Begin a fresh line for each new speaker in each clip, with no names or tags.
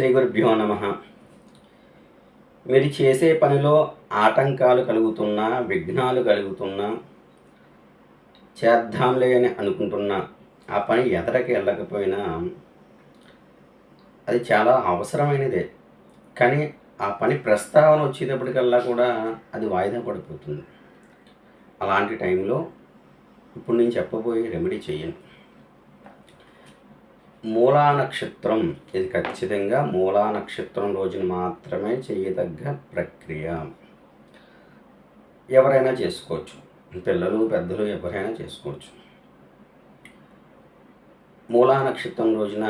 శ్రీ గురుభ్యో నమ. మీరు చేసే పనిలో ఆటంకాలు కలుగుతున్నా విఘ్నాలు కలుగుతున్నా చేద్దాంలే అని అనుకుంటున్నా ఆ పని ఎదరకి వెళ్ళకపోయినా అది చాలా అవసరమైనదే. కానీ ఆ పని ప్రస్తావన వచ్చేటప్పటికల్లా కూడా అది వాయిదా పడిపోతుంది. అలాంటి టైంలో ఇప్పుడు నేను చెప్పబోయే రెమెడీ చేయండి మూలా నక్షత్రం ఇది ఖచ్చితంగా మూలా నక్షత్రం రోజున మాత్రమే చేయదగ్గ ప్రక్రియ. ఎవరైనా చేసుకోవచ్చు. పిల్లలు పెద్దలు ఎవరైనా చేసుకోవచ్చు. మూలా నక్షత్రం రోజున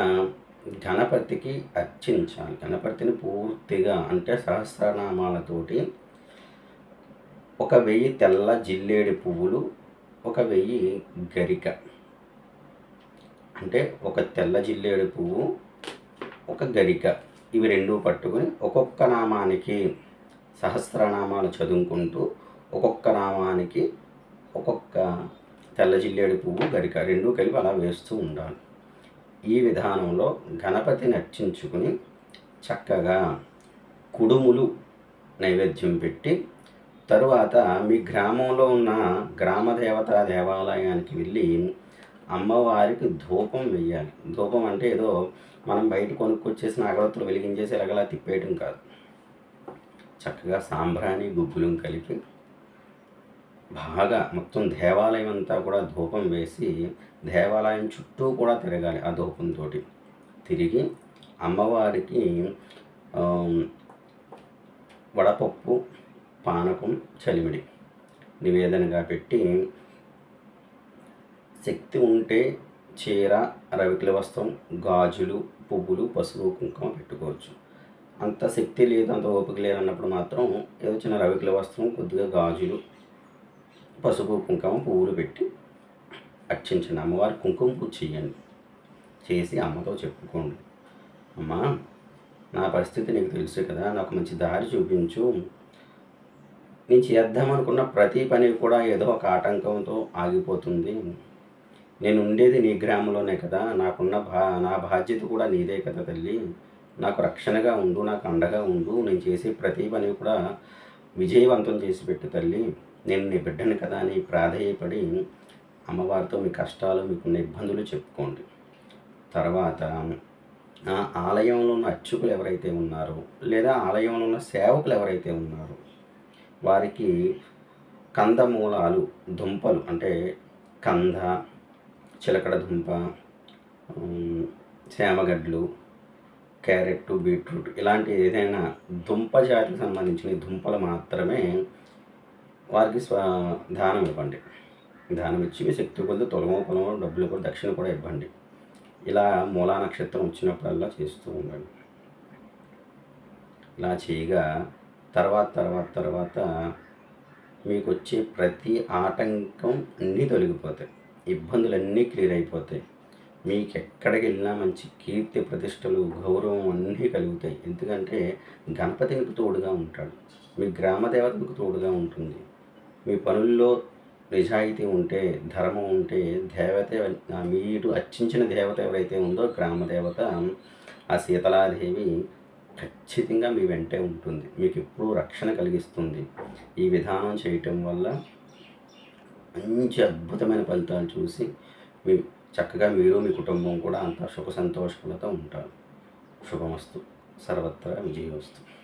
గణపతికి అర్చించాలి. గణపతిని పూర్తిగా అంటే సహస్రనామాలతోటి ఒక వెయ్యి తెల్ల జిల్లేడి పువ్వులు ఒక వెయ్యి గరిక. అంటే ఒక తెల్ల జిల్లేడు పువ్వు ఒక గరిక. ఇవి రెండు పట్టుకొని ఒక్కొక్క నామానికి సహస్రనామాలు చదువుకుంటూ ఒక్కొక్క నామానికి ఒక్కొక్క తెల్ల జిల్లేడు పువ్వు గరిక రెండు కలిపి అలా వేస్తూ ఉండాలి. ఈ విధానంలో గణపతిని అర్చించుకుని చక్కగా కుడుములు నైవేద్యం పెట్టి తరువాత మీ గ్రామంలో ఉన్న గ్రామ దేవతా దేవాలయానికి వెళ్ళి అమ్మవారికి ధూపం వెయ్యాలి. ధూపం అంటే ఏదో మనం బయట కొనుక్కొచ్చేసిన అగరత్తులు వెలిగించేసి ఎలాగలా తిప్పేయటం కాదు. చక్కగా సాంబ్రాణి గుగ్గులం కలిపి బాగా మొత్తం దేవాలయం అంతా కూడా ధూపం వేసి దేవాలయం చుట్టూ కూడా తిరగాలి ఆ ధూపంతో తిరిగి అమ్మవారికి వడపప్పు పానకం చలిమిడి నివేదనగా పెట్టి శక్తి ఉంటే చీర రవికిల వస్త్రం గాజులు పువ్వులు పసుపు కుంకుమ పెట్టుకోవచ్చు. అంత శక్తి లేదు అంత ఓపిక లేదు అన్నప్పుడు మాత్రం ఏదో చిన్న రవికిల వస్త్రం కొద్దిగా గాజులు పసుపు కుంకుమ పువ్వులు పెట్టి అర్చించండి అమ్మవారి కుంకుమ పూజ చేయండి. చేసి అమ్మతో చెప్పుకోండి. అమ్మా నా పరిస్థితి నీకు తెలుసు కదా నాకు మంచి దారి చూపించు. నేను చేద్దామనుకున్న ప్రతి పని కూడా ఏదో ఒక ఆటంకంతో ఆగిపోతుంది. నేను ఉండేది నీ గ్రామంలోనే కదా. నాకున్న బా నా బాధ్యత కూడా నీదే కదా తల్లి. నాకు రక్షణగా ఉండు నాకు అండగా ఉండు. నేను చేసే ప్రతి పని కూడా విజయవంతం చేసి పెట్టు తల్లి. నేను నీ బిడ్డను కదా అని ప్రాధేయపడి అమ్మవారితో మీ కష్టాలు మీకున్న ఇబ్బందులు చెప్పుకోండి. తర్వాత ఆలయంలో ఉన్న అర్చకులు ఎవరైతే ఉన్నారో లేదా ఆలయంలో ఉన్న సేవకులు ఎవరైతే ఉన్నారో వారికి కందమూలాలు దుంపలు అంటే కంద చిలకడ దుంప చేమగడ్డలు క్యారెట్ బీట్రూట్ ఇలాంటి ఏదైనా దుంప జాతికి సంబంధించిన దుంపలు మాత్రమే వారికి స్వ దానం ఇవ్వండి. దానం ఇచ్చి శక్తి కొద్ది తొలమో పొలమో డబ్బులు కూడా దక్షిణ కూడా ఇవ్వండి. ఇలా మూలా నక్షత్రం వచ్చినప్పుడల్లా చేస్తూ ఉండండి. ఇలా చేయగా తర్వాత తర్వాత తర్వాత మీకు వచ్చే ప్రతి ఆటంకం అన్నీ తొలగిపోతాయి. ఇబ్బందులన్నీ క్లియర్ అయిపోతాయి. మీకు ఎక్కడికి వెళ్ళినా మంచి కీర్తి ప్రతిష్టలు గౌరవం అన్నీ కలుగుతాయి. ఎందుకంటే గణపతి మీకు తోడుగా ఉంటాడు. మీ గ్రామ మీకు తోడుగా ఉంటుంది. మీ పనుల్లో నిజాయితీ ఉంటే ధర్మం ఉంటే దేవత మీరు అర్చించిన దేవత ఎవరైతే ఉందో గ్రామదేవత ఆ శీతలాదేవి ఖచ్చితంగా మీ వెంటే ఉంటుంది. మీకు ఎప్పుడూ రక్షణ కలిగిస్తుంది. ఈ విధానం చేయటం వల్ల మంచి అద్భుతమైన ఫలితాలు చూసి మీ చక్కగా మీరు మీ కుటుంబం కూడా అంత సుఖ సంతోషాలతో ఉంటారు. శుభమస్తు. సర్వత్రా విజయవస్తు